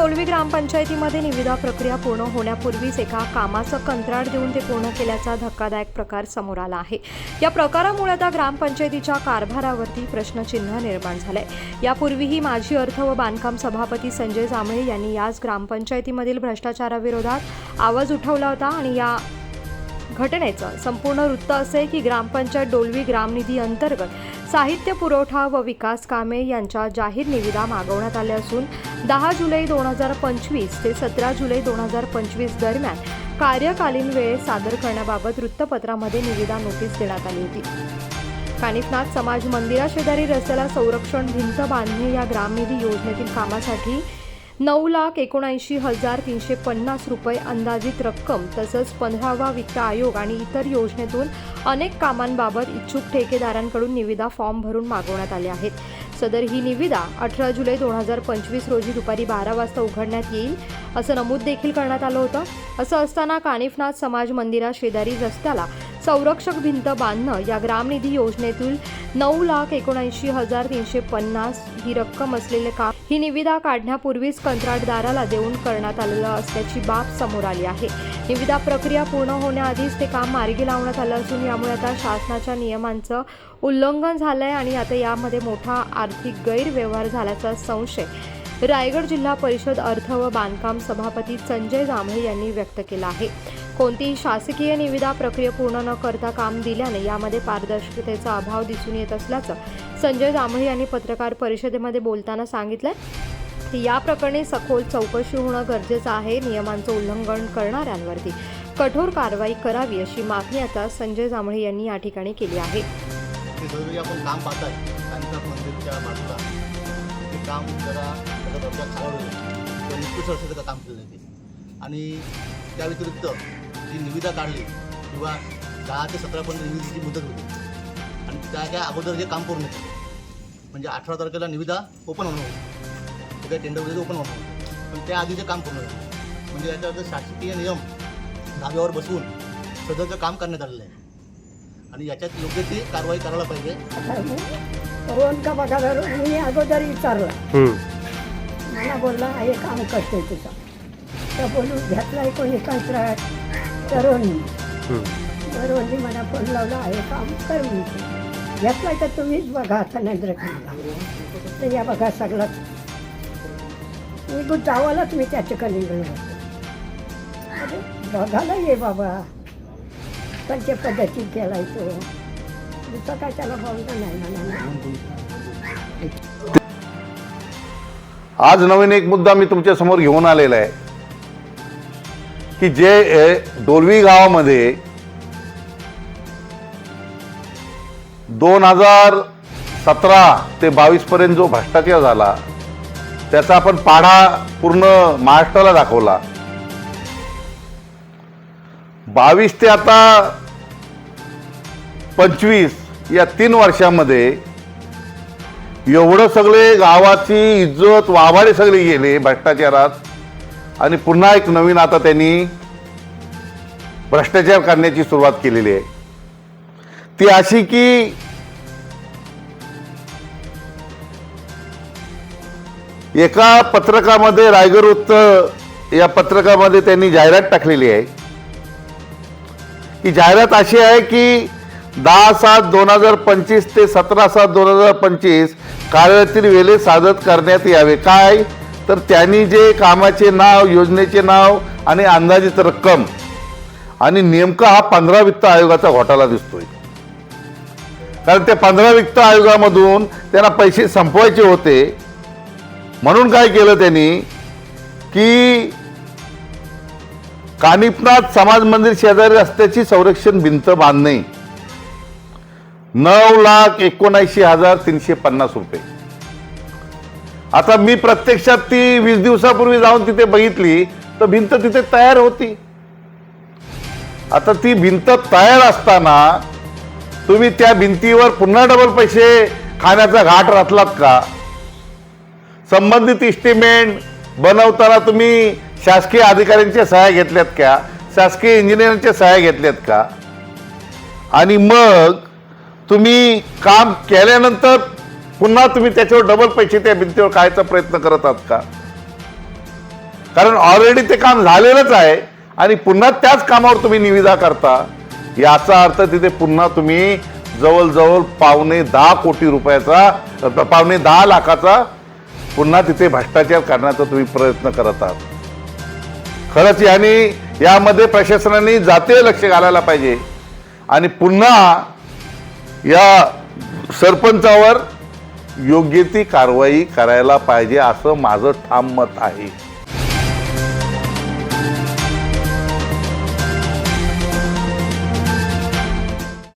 डोलवी ग्रामपंचायतीमध्ये निविदा प्रक्रिया पूर्ण होण्यापूर्वीच एका कामाचं कंत्राट देऊन ते पूर्ण केल्याचा धक्कादायक प्रकार समोर आला आहे. या प्रकारामुळे आता ग्रामपंचायतीच्या कारभारावरती प्रश्नचिन्ह निर्माण झालंय. यापूर्वीही माजी अर्थ व बांधकाम सभापती संजय जांभळे यांनी याच ग्रामपंचायतीमधील भ्रष्टाचाराविरोधात आवाज उठवला होता आणि या घटनेचं संपूर्ण वृत्त असे आहे की ग्रामपंचायत डोलवी ग्रामनिधी अंतर्गत साहित्य पुरवठा व विकास कामे यांच्या जाहीर निविदा मागवण्यात आल्या असून दहा जुलै दोन हजार पंचवीस ते सतरा जुलै दोन हजार पंचवीस दरम्यान कार्यकालीन वेळेत सादर करण्याबाबत वृत्तपत्रामध्ये निविदा नोटीस देण्यात आली होती. कानिफनाथ समाज मंदिराशेजारी रस्त्याला संरक्षण भिंत बांधणे या ग्रामनिधी योजनेतील कामासाठी नऊ लाख एकोणऐंशी हजार तीनशे पन्नास रुपये अंदाजित रक्कम तसंच पंधरावा वित्त आयोग आणि इतर योजनेतून अनेक कामांबाबत इच्छुक ठेकेदारांकडून निविदा फॉर्म भरून मागवण्यात आले आहेत. सदर ही निविदा अठरा जुलै दोन हजार पंचवीस रोजी दुपारी बारा वाजता उघडण्यात येईल असं नमूद देखील करण्यात आलं होतं. असं असताना कानिफनाथ समाज मंदिरा शेजारी रस्त्याला संरक्षक भिंत बांधणं या ग्रामनिधी योजनेतील नऊ लाख एकोणऐंशी हजार तीनशे पन्नास ही रक्कम असलेले काम ही निविदा काढण्यापूर्वीच कंत्राटदाराला देऊन करण्यात आलेलं असल्याची बाब समोर आली आहे. निविदा प्रक्रिया पूर्ण होण्याआधीच ते काम मार्गी लावण्यात आलं असून यामुळे आता शासनाच्या नियमांचं उल्लंघन झालं आहे आणि आता यामध्ये मोठा आर्थिक गैरव्यवहार झाल्याचा संशय रायगड जिल्हा परिषद अर्थ व बांधकाम सभापती संजय जांभळे यांनी व्यक्त केला आहे. कोणतीही शासकीय निविदा प्रक्रिया पूर्ण न करता काम दिल्याने यामध्ये पारदर्शकतेचा अभाव दिसून येत असल्याचं संजय जांभळे यांनी पत्रकार परिषदेमध्ये बोलताना सांगितलंय. की या प्रकरणी सखोल चौकशी होणं गरजेचं आहे नियमांचं उल्लंघन करणाऱ्यांवरती कठोर कारवाई करावी अशी मागणी आता संजय जांभळे यांनी या ठिकाणी केली आहे. आपण काम काम जरा काम आणि त्या व्यतिरिक्त जी निविदा काढली किंवा दहा ते सतरापर्यंत निविदेची मुदत होती. आणि त्या त्या अगोदर जे काम पूर्ण केलं म्हणजे अठरा तारखेला निविदा ओपन होणं होतं. ते काय टेंडर वगैरे ओपन होणं होतं. पण त्या आधीचे काम पूर्ण झालं म्हणजे याच्यावर शासकीय नियम धाब्यावर बसवून सदरचं काम करण्यात आलेलं आहे. आणि याच्यात योग्य ती कारवाई करायला पाहिजे. रोहन का बघायला मी अगोदर विचारलं. मला बोलला हे काम करतोय तुझं. तर बोलून घेतलाय कोणी कंत्राट? तर रोहनी तर रोहनी मला फोन लावला हे काम कर म्हणते घेतलाय तर तुम्हीच बघा आता नंतर तर या बघा सगळंच मी गुड जावालाच मी त्याच्याकडे निघलो अरे बघायला ये बाबा. कोणत्या पद्धतीत केलाय तो? दुसरं काय त्याला बोलणं नाही नाही. आज नवीन एक मुद्दा मी तुमच्यासमोर घेऊन आलेला आहे. की जे डोलवी गावामध्ये दोन हजार सतरा ते बावीस पर्यंत जो भ्रष्टाचार झाला त्याचा आपण पाढा पूर्ण महाराष्ट्राला दाखवला. बावीस ते आता पंचवीस या तीन वर्षामध्ये एवढं सगळे गावाची इज्जत वाभाडे सगळे गेले भ्रष्टाचारात. आणि पुन्हा एक नवीन आता त्यांनी भ्रष्टाचार करण्याची सुरुवात केलेली आहे. ती अशी की एका पत्रकामध्ये रायगड वृत्त या पत्रकामध्ये त्यांनी जाहिरात टाकलेली आहे. की जाहिरात अशी आहे की दहा सात दोन हजार पंचवीस ते सतरा सात दोन हजार पंचवीस कार्यातील वेळे सादर करण्यात यावे. काय? तर त्यांनी जे कामाचे नाव योजनेचे नाव आणि अंदाजित रक्कम आणि नेमका हा पंधरा वित्त आयोगाचा घोटाळा दिसतोय. कारण त्या पंधरा वित्त आयोगामधून त्यांना पैसे संपवायचे होते. म्हणून काय केलं त्यांनी? की कानिपनाथ समाज मंदिर शेजारी रस्त्याची संरक्षण भिंत बांधणे. नऊ लाख एकोणऐंशी हजार तीनशे पन्नास रुपये. आता मी प्रत्यक्षात ती वीस दिवसापूर्वी जाऊन तिथे बघितली तर भिंत तिथे तयार होती. आता ती भिंत तयार असताना तुम्ही त्या भिंतीवर पुन्हा डबल पैसे खाण्याचा घाट रचलात का? संबंधित इस्टिमेंट बनवताना तुम्ही शासकीय अधिकाऱ्यांच्या सहाय्या घेतल्यात का? शासकीय इंजिनिअरच्या सहाय्या घेतल्यात का? आणि मग तुम्ही काम केल्यानंतर पुन्हा तुम्ही त्याच्यावर डबल पैसे त्या भिंतीवर काढायचा प्रयत्न करत आहात का? कारण ऑलरेडी ते काम झालेलंच आहे आणि पुन्हा त्याच कामावर तुम्ही निविदा करता. याचा अर्थ तिथे पुन्हा तुम्ही जवळजवळ पावणे दहा कोटी रुपयाचा पावणे दहा लाखाचा पुन्हा तिथे भ्रष्टाचार करण्याचा तुम्ही प्रयत्न करत आहात. खरंच याने यामध्ये प्रशासनाने जातीय लक्ष घालायला पाहिजे. आणि पुन्हा या सरपंचावर योग्य ती कारवाई करायला पाहिजे असं माझं ठाम मत आहे.